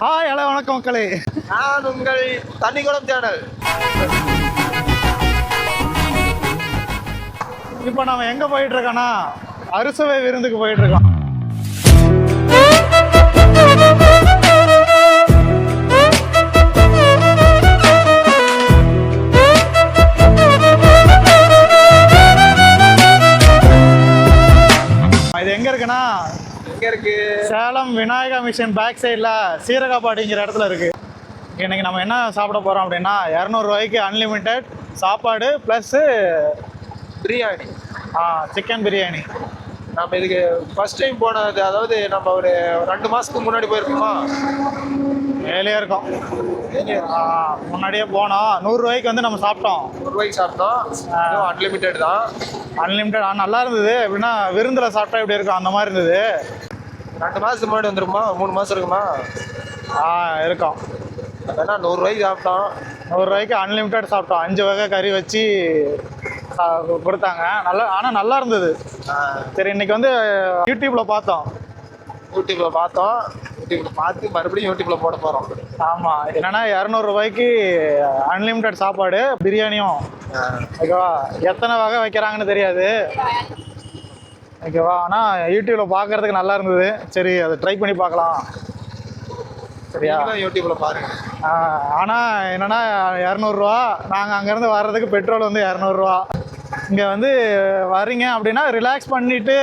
Hi hello வணக்கம் மக்களே. நான் உங்கள் தண்ணிக்குளம் சேனல். இப்போ நம்ம எங்கே போயிட்டு இருக்கோம்னா அறுசுவை விருந்துக்கு போயிட்டு இருக்கோம் இது எங்க இருக்குன்னா இருக்கு? சேலம் விநாயகா மிஷன் பேக் சைடில் சீரகாப்பாடிங்கிற இடத்துல இருக்கு. இன்னைக்கு நம்ம என்ன சாப்பிட போகிறோம் அப்படின்னா இரநூறுவாய்க்கு அன்லிமிட்டெட் சாப்பாடு ப்ளஸ்ஸு பிரியாணி. சிக்கன் பிரியாணி. நம்ம இதுக்கு ஃபர்ஸ்ட் டைம் போனது அதாவது நம்ம ஒரு ரெண்டு மாசத்துக்கு முன்னாடி போயிருக்கோமா? வேலையாக இருக்கும். ஆ, முன்னாடியே போனோம். நூறுரூவாய்க்கு வந்து நம்ம சாப்பிட்டோம். ஒரு ரூபாய்க்கு சாப்பிட்டோம். அன்லிமிட்டெட் தான். அன்லிமிட்டட் ஆனால் நல்லா இருந்தது. எப்படின்னா விருந்தில் சாப்பிட்டா எப்படி இருக்கும்? அந்த மாதிரி இருந்தது. ரெண்டு மாசத்துக்கு முன்னாடி வந்துருமா மூணு மாசம் இருக்குமா? ஆ இருக்கும். அதனா நூறு ரூபாய்க்கு சாப்பிட்டோம். நூறுரூவாய்க்கு அன்லிமிட்டட் சாப்பிட்டோம். அஞ்சு வகை கறி வச்சு கொடுத்தாங்க. நல்லா ஆனால் நல்லா இருந்தது. சரி இன்னைக்கு வந்து யூடியூப்பில் பார்த்தோம். யூடியூப்ல பார்த்தோம். யூடியூப்ல பார்த்து மறுபடியும் யூடியூப்ல போட போறோம். ஆமாம் என்னன்னா இரநூறுபாய்க்கு அன்லிமிட்டட் சாப்பாடு பிரியாணியும். ஓகேவா? எத்தனை வகை வைக்கிறாங்கன்னு தெரியாது. ஓகேவா? ஆனால் யூடியூப்பில் பார்க்கறதுக்கு நல்லா இருந்தது. சரி அதை ட்ரை பண்ணி பார்க்கலாம். சரியா? யூடியூப்ல பாருங்க. ஆனால் என்னன்னா இரநூறுவா நாங்கள் அங்கேருந்து வர்றதுக்கு பெட்ரோல் வந்து இரநூறுவா இங்கே வந்து வர்றீங்க அப்படின்னா ரிலாக்ஸ் பண்ணிட்டு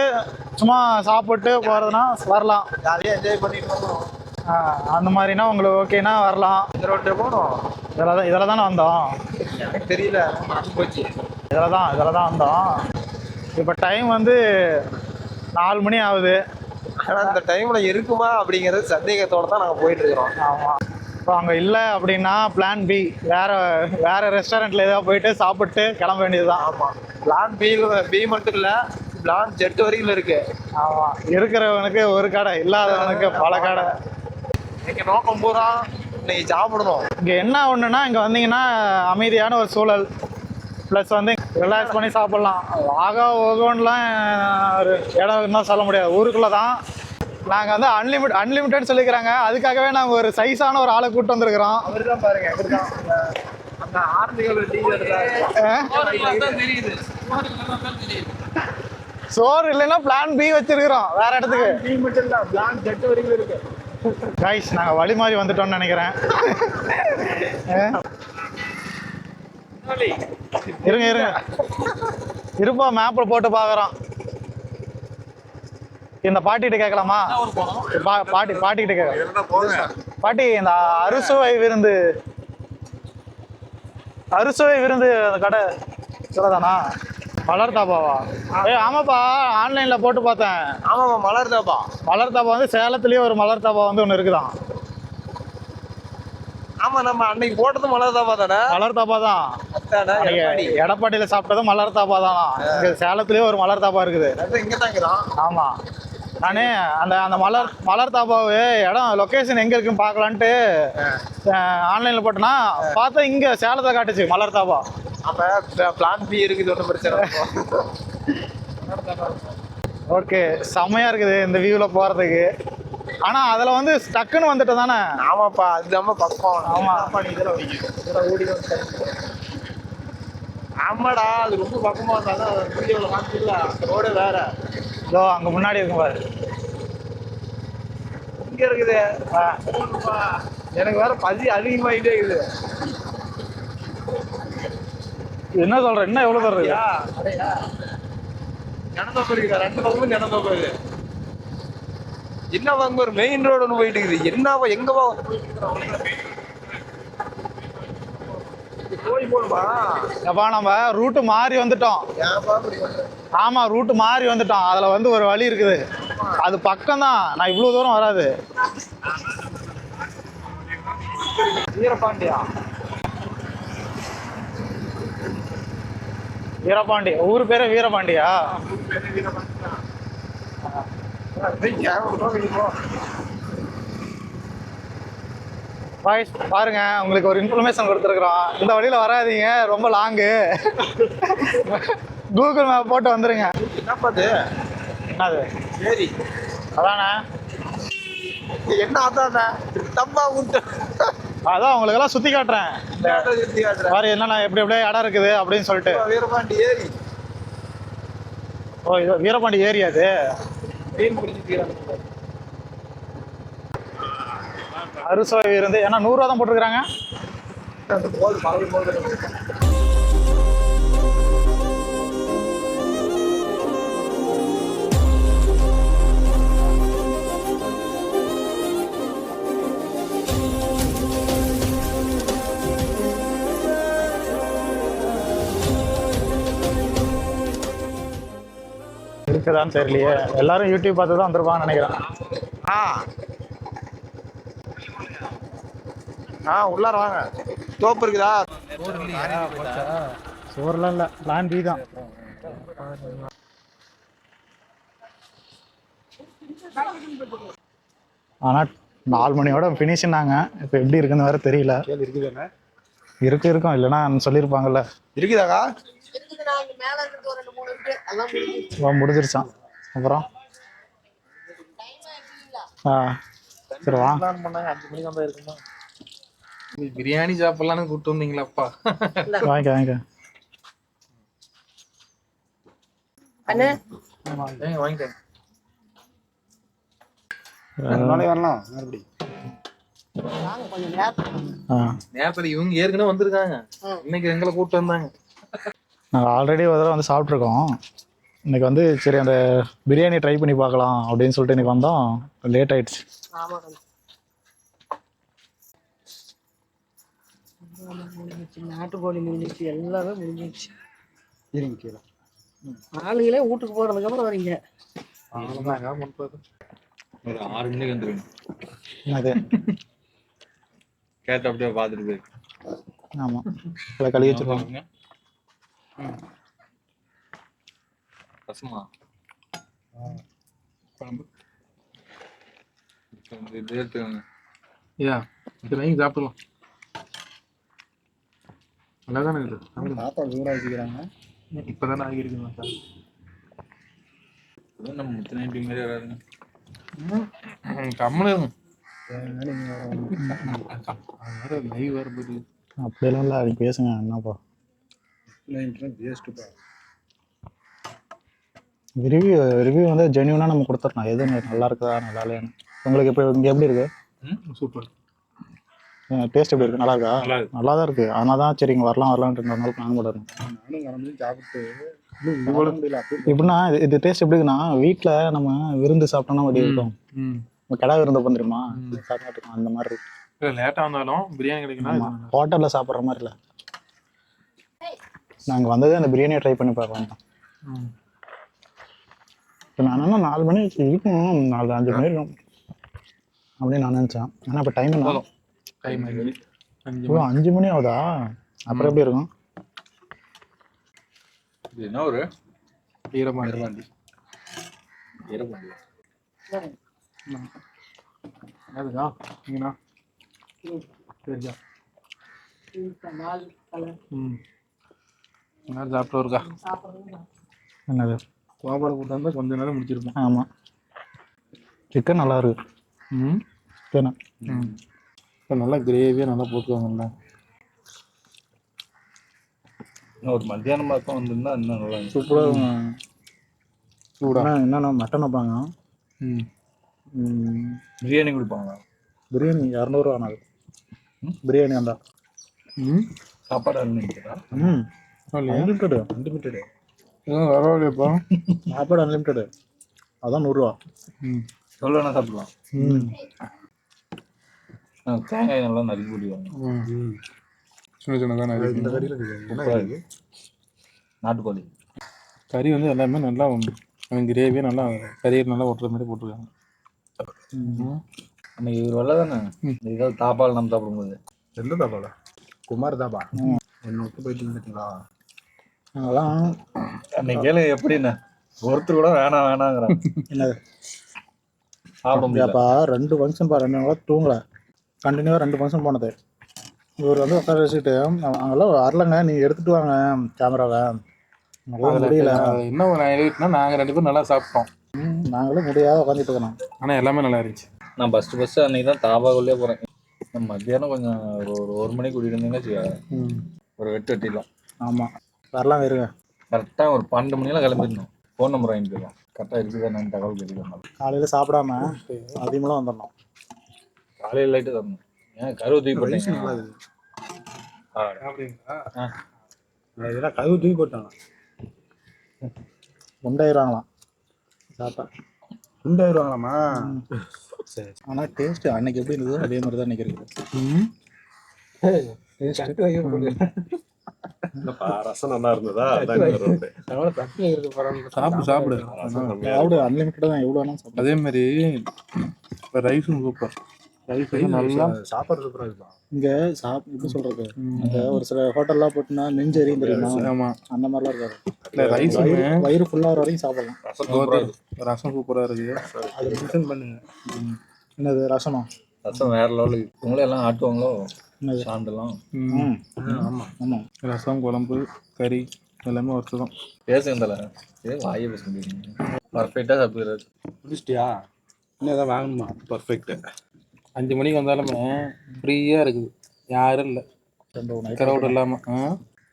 சும்மா சாப்பிட்டு போகிறதுனா வரலாம். ஜாலியாக என்ஜாய் பண்ணிட்டு அந்த மாதிரினா உங்களுக்கு ஓகேனா வரலாம். இந்த ரோட்டு போகணும் இதில் தான் இதில் தானே வந்தோம்? எனக்கு தெரியல. போச்சு. இதில் தான் இதில் தான் வந்தோம். இப்போ டைம் வந்து நாலு மணி ஆகுது. ஆனா இந்த டைம்ல இருக்குமா அப்படிங்கிறது சந்தேகத்தோட தான் நாங்க போயிட்டு இருக்கிறோம். ஆமாம் இப்போ அங்கே இல்லை அப்படின்னா பிளான் பி வேறு வேறு ரெஸ்டாரண்ட்டில் ஏதாவது போயிட்டு சாப்பிட்டு கிளம்ப வேண்டியது தான் ஆமா. பிளான் பி பி மட்டும் இல்ல பிளான் ஜெட் வரைக்கும் இருக்கு. ஆமாம் இருக்கிறவனுக்கு ஒரு கடை இல்லாதவனுக்கு பல கடை. இன்னைக்கு நோக்கம் பூரா இன்னைக்கு சாப்பிடணும். இங்கே என்ன ஒன்றுனா இங்கே வந்தீங்கன்னா அமைதியான ஒரு சூழல். ப்ளஸ் வந்து ரிலாக்ஸ் பண்ணி சாப்பிட்லாம். ஆகா ஓகோன்லாம் ஒரு இடம் இன்னும் சொல்ல முடியாது. ஊருக்குள்ளே தான் நாங்கள் வந்து அன்லிமிட் அன்லிமிட்டட் சொல்லிக்கிறாங்க. அதுக்காகவே நாங்கள் ஒரு சைஸான ஒரு ஆளை கூப்பிட்டு வந்திருக்கிறோம். அவர் தான் பாருங்க இவர்தான். அந்த- அந்த ஆரம்பிகள் டீச்சர் தெரியுது சோறு இல்லைன்னா பிளான் பி வச்சிருக்கிறோம் வேற இடத்துக்கு. காய்ஸ் நாங்கள் வழி மாறி வந்துட்டோம்னு நினைக்கிறேன். இருங்க இருங்க. இருப்பா மேப்பில் போட்டு பார்க்குறோம் இந்த பாட்டிகிட்ட கேட்கலாமா? பா- பாட்டி பாட்டிக்கிட்ட கேட்கலாம். பாட்டி இந்த அறுசுவை விருந்து. அறுசுவை விருந்து அந்த கடை சொல்லதானா மலர் தாபாவா ஏய் ஆமாப்பா ஆன்லைனில் போட்டு பார்த்தேன். ஆமாமா மலர் தாப்பா மலர் தாபா வந்து சேலத்துலேயே ஒரு மலர் தாபா வந்து ஒன்று இருக்குதான். ஆமா நம்ம அன்னைக்கு போட்டது மலர் தாப்பா தானே. மலர் தாபா தான். எடப்பாடியில் சாப்பிட்டதும் மலர் தாபா தானா இங்கே சேலத்துலேயே ஒரு மலர் தாபா இருக்குது இங்க தான் ஆமாம் நானே அந்த அந்த மலர் மலர் தாபாவு இடம் லொக்கேஷன் எங்கே இருக்குன்னு பார்க்கலான்ட்டு ஆன்லைனில் போட்டேன்னா பார்த்தா இங்கே சேலத்தை காட்டுச்சு மலர் தாபா அப்ப பிளான் பி இருக்குது ஒன்றும் பிரச்சனை. ஓகே செம்மையாக இருக்குது இந்த வியூவில் போகிறதுக்கு ஆனால் அதில் வந்து டக்குன்னு வந்துட்டு தானே ஆமாப்பா அது நம்ம பக்கம் ஆமா. ஆமாப்பா நீ இதெல்லாம் வை. இதெல்லாம் ஓடி ஆமாடா அது ரொம்ப பக்கமா இருந்தாலும் வீடியோவில் காமிச்சிடல அந்த ரோடு வேற இதோ அங்கே முன்னாடி இருக்கும் பாரு இங்க இருக்குது. எனக்கு வேற பசி அதிகமாயிட்டே இருக்குது என்ன சொல்கிற என்ன எவ்வளோ தூரம் இருக்கு யா, அடையா. ஜனத்தொகை இருக்குதா? ரெண்டு பக்கமும் ஜனத்தொகை இது என்ன அங்க ஒரு மெயின் ரோடு ஒன்று போயிட்டு இருக்குது என்னவா எங்கவா? எப்பா நம்ம ரூட்டு மாறி வந்துட்டோம்? ஆமாம் ரூட்டு மாறி வந்துட்டோம். அதில் வந்து ஒரு வழி இருக்குது. அது பக்கம் தான் நான் இவ்வளோ தூரம் வராது. வீரபாண்டியா? வீரபாண்டி. ஊர் பேரே வீரபாண்டியா? பாய்ஸ் பாருங்க உங்களுக்கு ஒரு இன்ஃபர்மேஷன் கொடுத்துருக்குறோம். இந்த வழியில் வராதீங்க ரொம்ப லாங்கு கூகுள் மேப் போட்டு வந்துருங்க. என்னது? சரி. அதானே? என்ன அதான்? தப்பா விட்டு அதான் உங்களுக்கெல்லாம் சுற்றி காட்டுறேன். சுத்தி காட்டுறேன். பாரு என்னென்ன எப்படி எப்படியே இடம் இருக்குது அப்படின்னு சொல்லிட்டு. வீரபாண்டி ஏரி. ஓ இது வீரபாண்டி ஏரியா அது? அறுசுவை இருந்து ஏன்னா நூறுரூவா தான் போட்டிருக்கிறாங்க. இருக்குதான்னு தெரியலையே. எல்லாரும் யூடியூப் பார்த்து தான் வந்திருப்பாங்கன்னு நினைக்கிறேன். ஆ. ஆ உள்ளார வாங்க. தோப்பு இருக்குதா? சோறுலாம் இல்லை. லேண்ட் டீ தான். ஆனால் நாலு மணியோட ஃபினிஷ்னாங்க இப்போ எப்படி இருக்குன்னு வேற தெரியல. இருக்கு இருக்கும். இல்லைன்னா சொல்லியிருப்பாங்கல்ல. இருக்குதாக்கா? முடிஞ்சிருச்சான் அப்புறம்? ஆ சரி வா. அஞ்சு மணிக்கு வந்தா இருக்குமா? பிரியாணி சாப்பிடலான்னு கூப்பிட்டு வந்தீங்களாப்பா? அண்ணே. நாளை வரலாம் மறுபடி. வாங்க ஆ. நேரத்துல இவங்க ஏற்கனவே வந்திருக்காங்க. இன்னைக்கு எங்களை கூப்பிட்டு வந்தாங்க. நாங்கள் ஆல்ரெடி ஒரு தடவை வந்து சாப்பிட்ருக்கோம் இன்னைக்கு வந்து சரி அந்த பிரியாணி ட்ரை பண்ணி பார்க்கலாம் அப்படின்னு சொல்லிட்டு இன்னைக்கு வந்தோம். லேட் ஆயிடுச்சு. நாட்டுக்கோழி முடிஞ்சிச்சு எல்லாமே முடிஞ்சிச்சு இருங்க கீழே. ஆளுங்களே வீட்டுக்கு போறதுக்கு அப்புறம் வரீங்க. ஒரு ஆறு மணிக்கு கேட்டு அப்படியே பார்த்துட்டு போயிரு. ஆமாம் அதை கழுவி வச்சிருக்கோம். பாருங்க. ரசமா? குழம்பு. இப்ப இது எடுத்துக்கோங்க. வாங்கி சாப்பிடலாம் நல்லா தானே இருக்குது சாப்பாடு ஊற வச்சுக்கிறாங்க. இப்போதானே ஆகியிருக்குங்க சார்? நம்ம முத்து நைன்டி மாதிரி வராதுங்க கம்மனு வேற லைவ் வரும்போது அப்படியெல்லாம் இல்லை அது பேசுங்க என்னப்பா? ரிவ்யூ ரிவ்யூ வந்து ஜென்யூனாக நம்ம கொடுத்துடலாம். எது நல்லா இருக்குதா நல்லா இல்லையான்னு. உங்களுக்கு இப்போ இங்கே எப்படி இருக்கு? சூப்பர். டேஸ்ட் எப்படி இருக்கு? நல்லா இருக்கா? நல்லா தான் இருக்கு. அதனால தான் சரி இங்கே வரலாம் வரலான்ட்டு ரெண்டு நாள் பிளான் போடுறேன் எப்படின்னா இது- இது டேஸ்ட் எப்படி இருக்குன்னா வீட்டில் நம்ம விருந்து சாப்பிட்டோம்னா அப்படி இருக்கும்? ம் நம்ம கடை விருந்து வந்துருமா சாப்பிட்டு அந்த மாதிரி இருக்கு. லேட்டாக வந்தாலும் பிரியாணி கிடைக்குன்னா ஆமாம் ஹோட்டலில் சாப்பிட்ற மாதிரி இல்லை. நாங்கள் வந்ததே அந்த பிரியாணியை ட்ரை பண்ணி பார்க்கலாம் தான். ம் இப்போ நான் என்ன நாலு மணி இருக்கும். நாலு அஞ்சு மணி இருக்கும் அப்படின்னு நான் நினச்சேன். ஆனால் இப்போ டைம் என்ன? டைம் ஓ அஞ்சு மணி ஆகுதா? அப்புறம் எப்படி இருக்கும்? இது என்ன ஒரு? நீங்கண்ணா சரியா. நாள் கலர் ம். என்ன சாப்பிட்டு இருக்கா? என்னது? சாப்பாடு கூட்டாந்தா கொஞ்ச நேரம் முடிச்சிருப்போம். ஆமாம் சிக்கன் நல்லா இருக்கு. ம். சிக்கனு. ம். இப்போ நல்லா கிரேவியாக நல்லா போட்டுருவாங்கல்ல ஒரு மத்தியானம் பக்கம் வந்திருந்தா இன்னும் நல்லா. சூப்பராக சூடா. என்னென்ன மட்டன் வைப்பாங்க? ம். ம், பிரியாணி கொடுப்பாங்களா? பிரியாணி இரநூறுவா ஆனது பிரியாணி வந்தா. ம். சாப்பாடு ம். அன்லிமிட்டடு அன்லிமிட்டடு எதுவும் பரவாயில்லையாப்பா. சாப்பாடு அன்லிமிட்டடு அதான் நூறுரூவா ம். எவ்வளோ வேணா சாப்பிடலாம். ம். ஆ, தேங்காய் நல்லா நறுக்கி போடுவாங்க ம். சின்ன சின்னதான இந்த கறி கறியில் நாட்டுக்கோழி. கறி வந்து எல்லாமே நல்லா கிரேவியாக நல்லா கறியை நல்லா ஒட்டுற மாதிரி போட்டிருக்காங்க. ம். அன்னைக்கு இவர் வரல தானே? ஏதாவது தாப்பால் நம்ம சாப்பிடும்போது. எந்த தாபாடா குமார் தாபா என்ன விட்டு போயிட்டு இருந்துட்டீங்களா அதெல்லாம் அன்னைக்கு கேளு எப்படின்னு. ஒருத்தர் கூட வேணாம் வேணாங்கிறான். என்னது? சாப்பிட முடியல. அப்பா ரெண்டு ஃபங்க்ஷன் பா ரெண்டு நாளாக தூங்கலை. கண்டினியூவாக ரெண்டு ஃபங்க்ஷன் போனது. இவர் வந்து உட்கார வச்சுட்டு அவங்களாம் வரலங்க நீங்கள் எடுத்துட்டு வாங்க கேமராவை. முடியல. என்ன ஒரு ஹைலைட்னா நாங்கள் ரெண்டு பேரும் நல்லா சாப்பிட்டோம். ம், நாங்களும் முடியாத உட்காந்துட்டு இருக்கிறோம். ஆனால் எல்லாமே நல்லா இருந்துச்சு. நான் ஃபஸ்ட்டு ஃபஸ்ட்டு அன்னைக்கு தான் தாபாக்குள்ளே போகிறேன் நான் மத்தியானம் கொஞ்சம் ஒரு ஒரு மணிக்கு கூட்டிகிட்டு இருந்தீங்க வச்சுக்கோ ம். ஒரு வெட்டு வெட்டிடலாம் ஆமாம் வரலாம் இருங்க. கரெக்டாக ஒரு பன்னெண்டு மணியெல்லாம் கிளம்பிடணும். ஃபோன் நம்பர் வாங்கிட்டு போயிடலாம் கரெக்டாக இருக்குதா நான் தகவல் தெரியும் காலையில் சாப்பிடாம அதிகமாக வந்துடணும். காலையில் லைட்டு தரணும். ஏன் கருவு தூக்கி போட்டீங்க? ஆ. ஆ. இதெல்லாம் கழுவு தூக்கி போட்டாங்க உண்டாயிடுவாங்களாம். சாப்பிட்டா. குண்டாயிருவாங்களாமா சரி. ஆனால் டேஸ்ட் அன்னைக்கு எப்படி இருந்ததோ அதே மாதிரி தான் இருக்குது. இல்லப்பா ரசம் நல்லா இருந்ததா. சாப்பிடு சாப்பிடு. சாப்பிடு. அன்லிமிட்டட் தான் எவ்வளோ அதே மாதிரி ரைஸும் சூப்பர் ரைஸ் நல்லா சாப்பாடு சூப்பரா இருக்குப்பா இங்கே சாப் எப்படி சொல்கிறது இந்த ஒரு சில ஹோட்டல்லாம் போட்டுனா நெஞ்சு எரியும் தெரியுமா? ஆமா. அந்த மாதிரிலாம் இருக்காது. இல்லை ரைஸுமே வயிறு ஃபுல்லாக வரைக்கும் சாப்பிடலாம். ரசம் சூப்பரா இருக்கு. ரசம் சூப்பரா இருக்கு. அது மென்ஷன் பண்ணுங்க. என்னது ரசமா? ரசம் வேற லெவலுக்கு இவங்களே எல்லாம் ஆட்டுவாங்களோ? என்னது? சாண்டெல்லாம் ம். ஆமா. ஆமாம் ரசம் குழம்பு கறி எல்லாமே ஒருத்தர் தான் பேசுங்க தல ஏ வாயை பேசுங்க பர்ஃபெக்டாக சாப்பிடுறாரு. முடிச்சிட்டியா இன்னும் எதாவது வாங்கணுமா? பர்ஃபெக்ட் அஞ்சு மணிக்கு வந்தாலுமே ஃப்ரீயா இருக்குது. யாரும் இல்லை. கிரௌட் இல்லாம ஆ?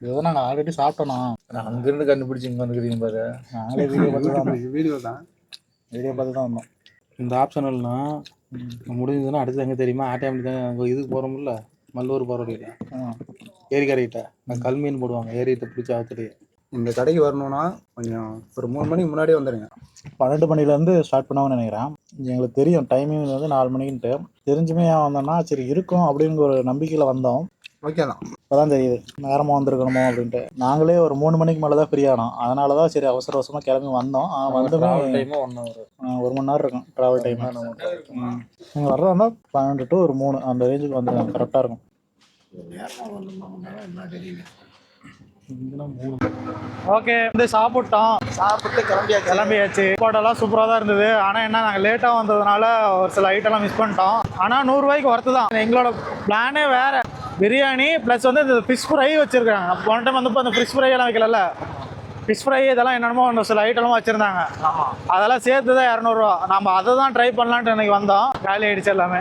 இதுதான் நாங்கள் ஆல்ரெடி சாப்பிட்டோண்ணா நான் அங்கிருந்து கண்டுபிடிச்சி இங்கே வந்துக்கிறீங்க பாரு. நாங்களே வீடியோ பார்த்து தான். வீடியோ தான். வீடியோ பார்த்து தான் வந்தோம். இந்த ஆப்ஷனல்னா முடிஞ்சதுன்னா அடுத்து எங்க தெரியுமா அங்கே இதுக்கு போகிறோம்ல மல்லூர் ஆ. ஏரிக்கரைகிட்ட அங்கே கல்மீன் போடுவாங்க ஏரியத்தை பிடிச்சி ஆத்துலேயே. இந்த கடைக்கு வரணும்னா கொஞ்சம் ஒரு மூணு மணிக்கு முன்னாடியே வந்துடுங்க பன்னெண்டு மணிலேருந்து ஸ்டார்ட் பண்ணாங்கன்னு நினைக்கிறேன். எங்களுக்கு தெரியும் டைமிங் வந்து நாலு மணிக்குன்ட்டு. தெரிஞ்சுமே ஏன் வந்தோம்னா சரி இருக்கும் அப்படிங்கிற ஒரு நம்பிக்கையில் வந்தோம். ஓகே தான் தெரியுது. நேரமாக வந்திருக்கணுமோ அப்படின்ட்டு. நாங்களே ஒரு மூணு மணிக்கு மேலே தான் ஃப்ரீ ஆனோம். அதனால தான் சரி அவசர அவசரமாக கிளம்பி வந்தோம். ஆனால் வந்துமே டைமாக ஒன் ஹவர் ஒரு மணி நேரம் இருக்கும். ட்ராவல் டைம் நீங்கள் வர்றதா இருந்தால் பன்னெண்டு டு ஒரு மூணு அந்த ரேஞ்சுக்கு வந்துடுங்க கரெக்டாக இருக்கும். ஓகே வந்து சாப்பிட்டோம். சாப்பிட்டு கிளம்பியா கிளம்பியாச்சு. சாப்பாடெல்லாம் சூப்பராக தான் இருந்தது. ஆனால் என்ன நாங்கள் லேட்டாக வந்ததுனால ஒரு சில ஐட்டம்லாம் மிஸ் பண்ணிட்டோம். ஆனால் நூறுரூவாய்க்கு ஒர்த்து தான். எங்களோட பிளானே வேறு. பிரியாணி ப்ளஸ் வந்து இந்த ஃபிஷ் ஃப்ரை வச்சுருக்காங்க. போன டைம் வந்து இப்போ அந்த ஃபிஷ் ஃப்ரை எல்லாம் வைக்கலல்ல? ஃபிஷ் ஃப்ரை இதெல்லாம் என்னென்னமோ ஒரு சில ஐட்டம்லாம் வச்சுருந்தாங்க. அதெல்லாம் சேர்த்து தான் இரநூறுவா. நம்ம அதை தான் ட்ரை பண்ணலான்ட்டு இன்னைக்கு வந்தோம். காலி ஆயிடுச்சு எல்லாமே.